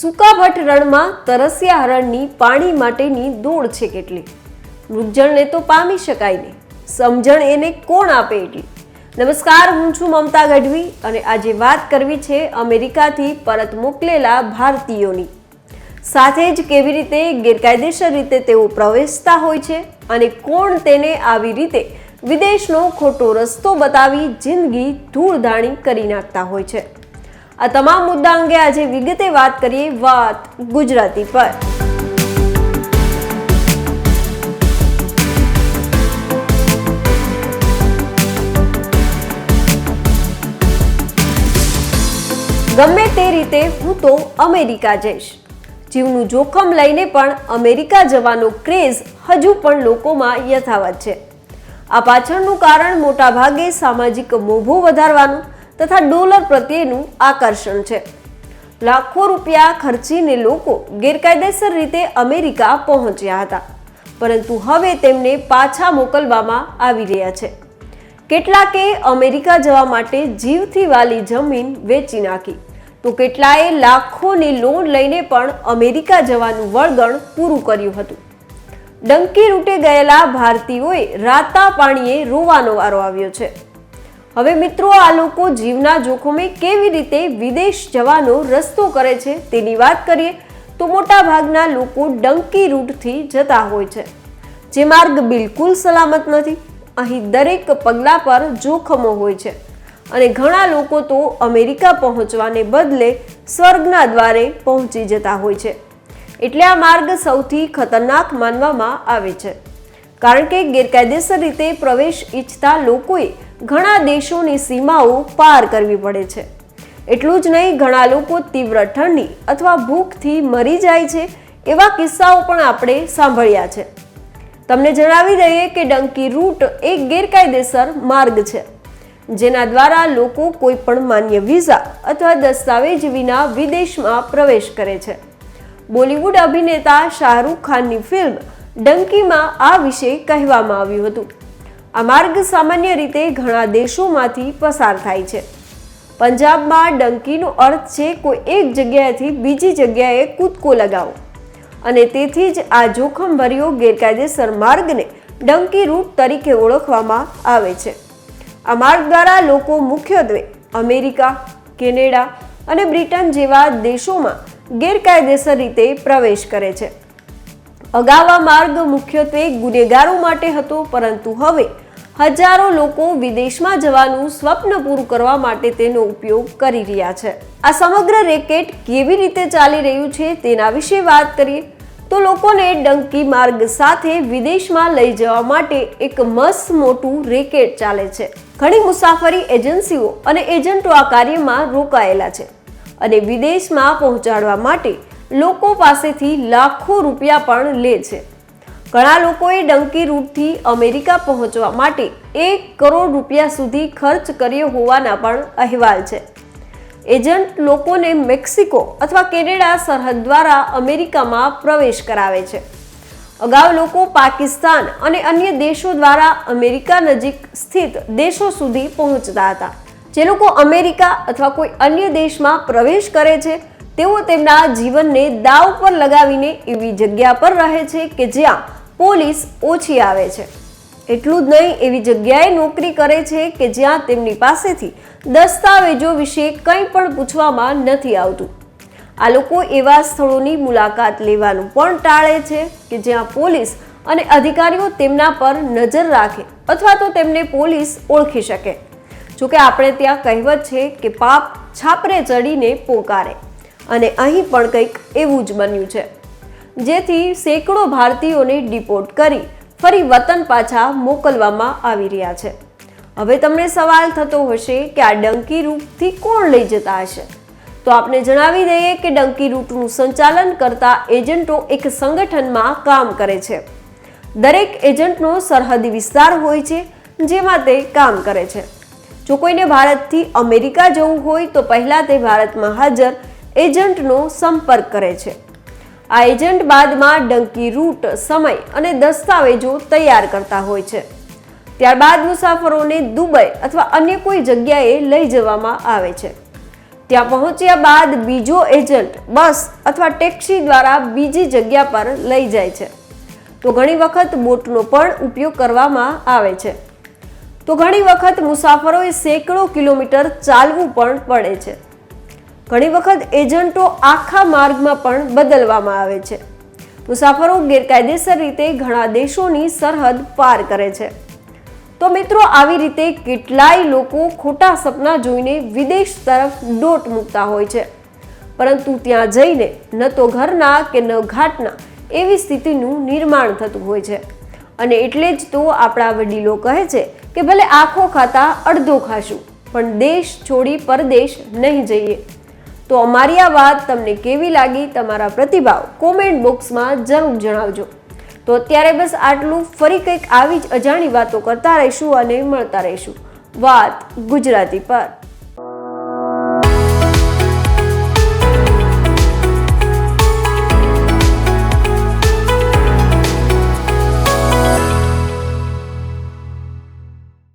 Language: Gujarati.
સુકાભઠ રણમાં તરસ્યા હરણની પાણી માટેની દોડ છે કેટલી? વૃજણને તો પામી શકાય નહીં. સમજણ એને કોણ આપે એટલી? નમસ્કાર, હું છું મમતા ગઢવી અને આજે વાત કરવી છે અમેરિકાથી પરત મોકલેલા ભારતીયોની. સાથે જ કેવી રીતે ગેરકાયદેસર રીતે તેઓ પ્રવેશતા હોય છે અને કોણ તેને આવી રીતે વિદેશનો ખોટો રસ્તો બતાવી જિંદગી ધૂળધાણી કરી નાખતા હોય છે. આ તમામ મુદ્દા અંગે આજે વિગતે વાત કરીએ વાત ગુજરાતી પર. ગમે તે રીતે હું તો અમેરિકા જઈશ. જીવનું જોખમ લઈને પણ અમેરિકા જવાનો ક્રેઝ હજુ પણ લોકોમાં યથાવત છે. આ પાછળનું કારણ મોટાભાગે સામાજિક મોભો વધારવાનું તથા ડોલર પ્રત્યેનું આકર્ષણ છે. લાખો રૂપિયા ખર્ચીને લોકો ગેરકાયદેસર રીતે અમેરિકા પહોંચ્યા હતા. પરંતુ હવે તેમને પાછા મોકલવામાં આવી રહ્યા છે. કેટલાકે અમેરિકા જવા માટે જીવથી વાલી જમીન વેચી નાખી. તો કેટલાએ લાખોની લોન લઈને પણ અમેરિકા જવાનું વળગણ પૂરું કર્યું હતું. ડંકી રૂટે ગયેલા ભારતીયોએ રાતા પાણીએ રોવાનો વારો આવ્યો છે. હવે મિત્રો, આ લોકો જીવના જોખમે કેવી રીતે વિદેશ જવાનો રસ્તો કરે છે તેની વાત કરીએ તો મોટા ભાગના લોકો ડંકી રૂટથી જતા હોય છે, જે માર્ગ બિલકુલ સલામત નથી. અહીં દરેક પગલા પર જોખમો હોય છે અને ઘણા લોકો તો અમેરિકા પહોંચવાને બદલે સ્વર્ગના દ્વારે પહોંચી જતા હોય છે. એટલે આ માર્ગ સૌથી ખતરનાક માનવામાં આવે છે. કારણ કે ગેરકાયદેસર રીતે પ્રવેશ ઈચ્છતા લોકોએ ઘણા દેશોની સીમાઓ પાર કરવી પડે છે. એટલું જ નહીં, ઘણા લોકો તીવ્ર ઠંડી અથવા ભૂખથી મરી જાય છે એવા કિસ્સાઓ પણ આપણે સાંભળ્યા છે. તમને જણાવી દઈએ કે ડંકી રૂટ એક ગેરકાયદેસર માર્ગ છે, જેના દ્વારા લોકો કોઈ પણ માન્ય વિઝા અથવા દસ્તાવેજ વિના વિદેશમાં પ્રવેશ કરે છે. બોલિવૂડ અભિનેતા શાહરૂખ ખાનની ફિલ્મ ડંકીમાં આ વિશે કહેવામાં આવ્યું હતું. આ માર્ગ સામાન્ય રીતે ઘણા દેશોમાંથી પસાર થાય છે. પંજાબમાં ડંકીનો અર્થ છે કોઈ એક જગ્યાએથી બીજી જગ્યાએ કૂદકો લગાવો. અને તેથી જ આ જોખમભર્યો ગેરકાયદેસર માર્ગને ડંકી રૂટ તરીકે ઓળખવામાં આવે છે. આ માર્ગ દ્વારા લોકો મુખ્યત્વે અમેરિકા, કેનેડા અને બ્રિટન જેવા દેશોમાં ગેરકાયદેસર રીતે પ્રવેશ કરે છે. અગાઉ આ માર્ગ મુખ્યત્વે ગુનેગારો માટે હતો, પરંતુ હવે હજારો લોકો વિદેશમાં જવાનું સ્વપ્ન પૂરું કરવા માટે તેનો ઉપયોગ કરી રહ્યા છે. આ સમગ્ર રેકેટ કેવી રીતે ચાલી રહ્યું છે તેના વિશે વાત કરીએ તો લોકોને ડંકી માર્ગ સાથે વિદેશમાં લઈ જવા માટે એક મસ્ત મોટું રેકેટ ચાલે છે. ઘણી મુસાફરી એજન્સીઓ અને એજન્ટો આ કાર્યમાં રોકાયેલા છે અને વિદેશમાં પહોંચાડવા માટે લોકો પાસેથી લાખો રૂપિયા પણ લે છે. ઘણા લોકોએ ડંકી રૂટથી અમેરિકા પહોંચવા માટે એક કરોડ રૂપિયા સુધી ખર્ચ કર્યો હોવાના પણ અહેવાલ છે. એજન્ટ લોકોને મેક્સિકો અથવા કેનેડા સરહદ દ્વારા અમેરિકામાં પ્રવેશ કરાવે છે. અગાઉ લોકો પાકિસ્તાન અને અન્ય દેશો દ્વારા અમેરિકા નજીક સ્થિત દેશો સુધી પહોંચતા હતા. જે લોકો અમેરિકા અથવા કોઈ અન્ય દેશમાં પ્રવેશ કરે છે તેઓ તેમના જીવનને દાવ પર લગાવીને એવી જગ્યા પર રહે છે કે જ્યાં પોલીસ ઓછી આવે છે. એટલું જ નહીં, એવી જગ્યાએ નોકરી કરે છે કે જ્યાં તેમની પાસેથી દસ્તાવેજો વિશે કંઈ પણ પૂછવામાં નથી આવતું. આ લોકો એવા સ્થળોની મુલાકાત લેવાનું પણ ટાળે છે કે જ્યાં પોલીસ અને અધિકારીઓ તેમના પર નજર રાખે અથવા તો તેમને પોલીસ ઓળખી શકે. જોકે આપણે ત્યાં કહેવત છે કે પાપ છાપરે ચડીને પોકારે. અને અહીં પણ કંઈક એવું જ બન્યું છે. જેથી સેંકડો ભારતીયોને ડિપોર્ટ કરી ફરી વતન પાછા મોકલવામાં આવી રહ્યા છે. હવે તમને સવાલ થતો હશે કે આ ડંકી રૂટથી કોણ લઈ જતા હશે? તો આપને જણાવી દઈએ કે ડંકી રૂટનું સંચાલન કરતા એજન્ટો એક સંગઠનમાં કામ કરે છે. દરેક એજન્ટનો સરહદી વિસ્તાર હોય છે, જેમાં તે કામ કરે છે. જો કોઈને ભારતથી અમેરિકા જવું હોય, તો પહેલાં તે ભારતમાં હાજર એજન્ટનો સંપર્ક કરે છે. આ એજન્ટ બાદમાં ડંકી, રૂટ, સમય અને દસ્તાવેજો તૈયાર કરતા હોય છે. ત્યારબાદ મુસાફરોને દુબઈ અથવા અન્ય કોઈ જગ્યાએ લઈ જવામાં આવે છે. ત્યાં પહોંચ્યા બાદ બીજો એજન્ટ બસ અથવા ટેક્સી દ્વારા બીજી જગ્યા પર લઈ જાય છે. તો ઘણી વખત બોટનો પણ ઉપયોગ કરવામાં આવે છે. તો ઘણી વખત મુસાફરોએ સેંકડો કિલોમીટર ચાલવું પણ પડે છે. ઘણી વખત એજન્ટો આખા માર્ગમાં પણ બદલવામાં આવે છે. મુસાફરો ગેરકાયદેસર રીતે ઘણા દેશોની સરહદ પાર કરે છે. તો મિત્રો, આવી રીતે કેટલાય લોકો ખોટા સપના જોઈને વિદેશ તરફ દોટ મૂકતા હોય છે. પરંતુ ત્યાં જઈને ન તો ઘરના કે ન ઘાટના એવી સ્થિતિનું નિર્માણ થતું હોય છે. અને એટલે જ તો આપણા વડીલો કહે છે કે ભલે આખો ખાતા અડધો ખાશું, પણ દેશ છોડી પરદેશ નહીં જઈએ. તો અમારી આ વાત તમને કેવી લાગી તમારા પ્રતિભાવ કોમેન્ટ બોક્સમાં જરૂર જણાવજો. તો અત્યારે બસ આટલું. ફરી કંઈક આવી જ અજાણી વાતો કરતા રહીશું અને મળતા રહીશું. વાત ગુજરાતી પર.